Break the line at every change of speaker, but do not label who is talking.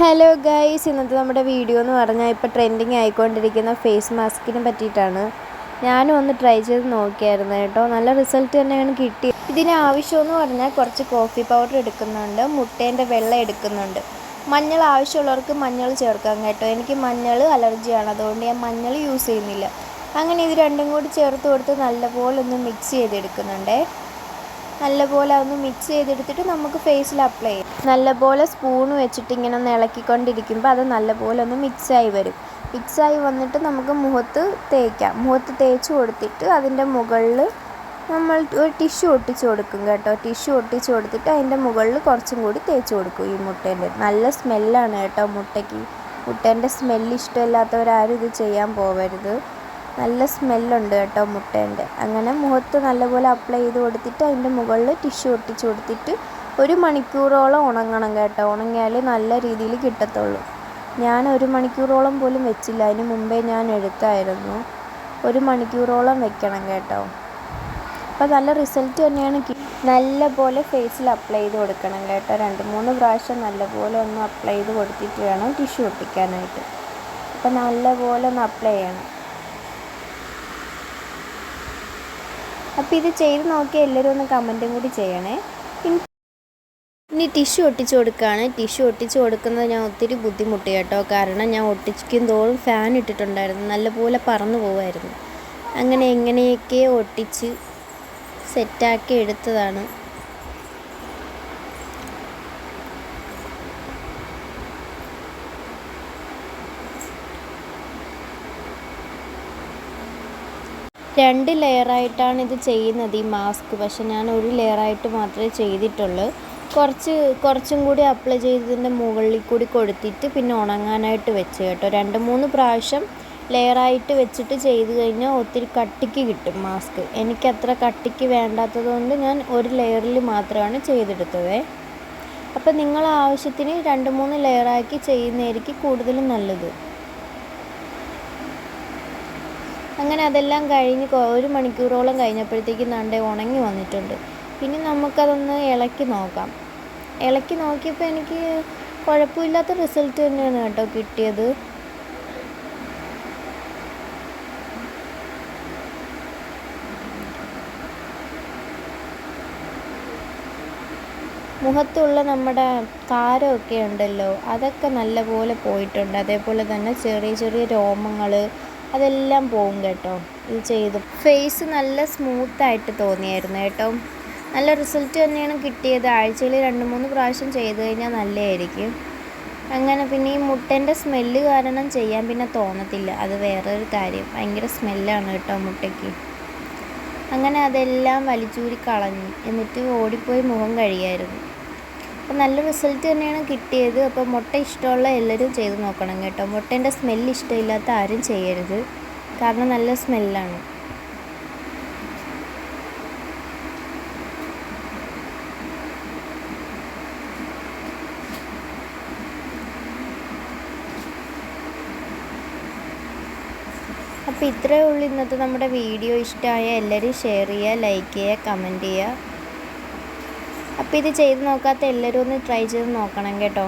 Hello guys ഇന്നത്തെ നമ്മുടെ video എന്ന് പറഞ്ഞാൽ ഇപ്പോൾ ട്രെൻഡിങ് ആയിക്കൊണ്ടിരിക്കുന്ന ഫേസ് മാസ്കിനെ പറ്റിയിട്ടാണ്. ഞാനും ഒന്ന് ട്രൈ ചെയ്ത് നോക്കിയായിരുന്നു കേട്ടോ. നല്ല റിസൾട്ട് തന്നെയാണ് കിട്ടി. ഇതിന് ആവശ്യമെന്ന് പറഞ്ഞാൽ കുറച്ച് കോഫി പൗഡർ എടുക്കുന്നുണ്ട്. മുട്ടേന്റെ വെള്ളം എടുക്കുന്നുണ്ട്. മഞ്ഞൾ ആവശ്യമുള്ളവർക്ക് മഞ്ഞൾ ചേർക്കാം കേട്ടോ. എനിക്ക് മഞ്ഞൾ അലർജിയാണ് അതുകൊണ്ട് ഞാൻ മഞ്ഞൾ യൂസ് ചെയ്യുന്നില്ല. അങ്ങനെ ഇത് രണ്ടും കൂടി ചേർത്ത് കൊടുത്ത് നല്ലപോലെ ഒന്ന് മിക്സ് ചെയ്തെടുക്കുന്നുണ്ടേ. നല്ലപോലെ അതൊന്ന് മിക്സ് ചെയ്തെടുത്തിട്ട് നമുക്ക് ഫേസിൽ അപ്ലൈ ചെയ്യാം. നല്ലപോലെ സ്പൂൺ വെച്ചിട്ട് ഇങ്ങനെ ഒന്ന് ഇളക്കിക്കൊണ്ടിരിക്കുമ്പോൾ അത് നല്ലപോലെ ഒന്ന് മിക്സായി വരും. മിക്സായി വന്നിട്ട് നമുക്ക് മുഖത്ത് തേക്കാം. മുഖത്ത് തേച്ച് കൊടുത്തിട്ട് അതിന്റെ മുകളിൽ നമ്മൾ ഒരു ടിഷ്യു ഒട്ടിച്ച് കൊടുക്കും കേട്ടോ. ടിഷ്യൂ ഒട്ടിച്ച് കൊടുത്തിട്ട് അതിന്റെ മുകളിൽ കുറച്ചും കൂടി തേച്ച് കൊടുക്കും ഈ മുട്ടേന്റെ. നല്ല സ്മെല്ലാണ് കേട്ടോ മുട്ടയ്ക്ക്. മുട്ടേന്റെ സ്മെല്ല് ഇഷ്ടമില്ലാത്തവരാരും ഇത് ചെയ്യാൻ പോവരുത്. നല്ല സ്മെല്ലുണ്ട് കേട്ടോ മുട്ടേന്റെ. അങ്ങനെ മുഖത്ത് നല്ലപോലെ അപ്ലൈ ചെയ്ത് കൊടുത്തിട്ട് അതിന്റെ മുകളിൽ ടിഷ്യൂ ഒട്ടിച്ച് കൊടുത്തിട്ട് ഒരു മണിക്കൂറോളം ഉണങ്ങണം കേട്ടോ. ഉണങ്ങിയാൽ നല്ല രീതിയിൽ കിട്ടത്തുള്ളൂ. ഞാൻ ഒരു മണിക്കൂറോളം പോലും വെച്ചില്ല. അതിന് മുമ്പേ ഞാൻ എടുത്തായിരുന്നു. ഒരു മണിക്കൂറോളം വെക്കണം കേട്ടോ. അപ്പോൾ നല്ല റിസൾട്ട് തന്നെയാണ് നല്ല പോലെ ഫേസിൽ അപ്ലൈ ചെയ്ത് കൊടുക്കണം കേട്ടോ. രണ്ട് മൂന്ന് പ്രാവശ്യം നല്ലപോലെ ഒന്ന് അപ്ലൈ ചെയ്ത് കൊടുത്തിട്ട് വേണം ടിഷ്യൂ ഒട്ടിക്കാനായിട്ട്. അപ്പോൾ നല്ലപോലെ ഒന്ന് അപ്ലൈ ചെയ്യണം. അപ്പോൾ ഇത് ചെയ്ത് നോക്കിയാൽ എല്ലാവരും ഒന്ന് കമന്റും കൂടി ചെയ്യണേ. ഇനി ഇനി ടിഷ്യൂ ഒട്ടിച്ചു കൊടുക്കുകയാണ് ടിഷ്യൂ ഒട്ടിച്ചു കൊടുക്കുന്നത് ഞാൻ ഒത്തിരി ബുദ്ധിമുട്ടി കേട്ടോ. കാരണം ഞാൻ ഒട്ടിക്കും തോറും ഫാൻ ഇട്ടിട്ടുണ്ടായിരുന്നു. നല്ലപോലെ പറന്നു പോവായിരുന്നു. അങ്ങനെ എങ്ങനെയൊക്കെ ഒട്ടിച്ച് സെറ്റാക്കി എടുത്തതാണ്. രണ്ട് ലെയറായിട്ടാണ് ഇത് ചെയ്യുന്നത് ഈ മാസ്ക് പക്ഷെ ഞാൻ ഒരു ലെയറായിട്ട് മാത്രമേ ചെയ്തിട്ടുള്ളൂ. കുറച്ച് കുറച്ചും കൂടി അപ്ലൈ ചെയ്തതിന്റെ മുകളിൽ കൂടി കൊടുത്തിട്ട് പിന്നെ ഉണങ്ങാനായിട്ട് വെച്ച് കേട്ടോ. രണ്ട് മൂന്ന് പ്രാവശ്യം ലെയറായിട്ട് വെച്ചിട്ട് ചെയ്ത് കഴിഞ്ഞാൽ ഒത്തിരി കട്ടിക്ക് കിട്ടും മാസ്ക് എനിക്കത്ര കട്ടിക്ക് വേണ്ടാത്തതുകൊണ്ട് ഞാൻ ഒരു ലെയറിൽ മാത്രമാണ് ചെയ്തെടുത്തത്. അപ്പോൾ നിങ്ങൾ ആവശ്യത്തിന് രണ്ട് മൂന്ന് ലെയറാക്കി ചെയ്യുന്നതായിരിക്കും കൂടുതലും നല്ലത്. അങ്ങനെ അതെല്ലാം കഴിഞ്ഞ് ഒരു മണിക്കൂറോളം കഴിഞ്ഞപ്പോഴത്തേക്കും നണ്ടേ ഉണങ്ങി വന്നിട്ടുണ്ട്. പിന്നെ നമുക്കതൊന്ന് ഇളക്കി നോക്കാം. ഇളക്കി നോക്കിയപ്പോൾ എനിക്ക് കുഴപ്പമില്ലാത്ത റിസൾട്ട് തന്നെയാണ് കേട്ടോ കിട്ടിയത്. മുഖത്തുള്ള നമ്മുടെ താരമൊക്കെ ഉണ്ടല്ലോ അതൊക്കെ നല്ലപോലെ പോയിട്ടുണ്ട്. അതേപോലെ തന്നെ ചെറിയ ചെറിയ രോമങ്ങൾ അതെല്ലാം പോവും കേട്ടോ. ഇത് ചെയ്തു. ഫേസ് നല്ല സ്മൂത്തായിട്ട് തോന്നിയായിരുന്നു കേട്ടോ. നല്ല റിസൾട്ട് തന്നെയാണ് കിട്ടിയത്. ആഴ്ചയിൽ രണ്ട് മൂന്ന് പ്രാവശ്യം ചെയ്ത് കഴിഞ്ഞാൽ നല്ലതായിരിക്കും. അങ്ങനെ പിന്നെ ഈ മുട്ടന്റെ സ്മെല്ല് കാരണം ചെയ്യാൻ പിന്നെ തോന്നത്തില്ല. അത് വേറൊരു കാര്യം. ഭയങ്കര സ്മെല്ലാണ് കേട്ടോ മുട്ടയ്ക്ക്. അങ്ങനെ അതെല്ലാം വലിച്ചൂരി കളഞ്ഞു. എന്നിട്ട് ഓടിപ്പോയി മുഖം കഴിയായിരുന്നു അപ്പോൾ നല്ല റിസൾട്ട് തന്നെയാണ് കിട്ടിയത്. അപ്പോൾ മുട്ട ഇഷ്ടമുള്ള എല്ലാവരും ചെയ്ത് നോക്കണം കേട്ടോ. മുട്ടേന്റെ സ്മെല്ല് ഇഷ്ടമില്ലാത്ത ആരും ചെയ്യരുത്. കാരണം നല്ല സ്മെല്ലാണ് അപ്പോൾ ഇത്രയേ ഉള്ളൂ ഇന്നത്തെ നമ്മുടെ വീഡിയോ ഇഷ്ടമായ എല്ലാവരും ഷെയർ ചെയ്യുക ലൈക്ക് ചെയ്യുക കമന്റ് ചെയ്യുക. അപ്പോൾ ഇത് ചെയ്ത് നോക്കാത്ത എല്ലാവരും ഒന്ന് ട്രൈ ചെയ്ത് നോക്കണം കേട്ടോ.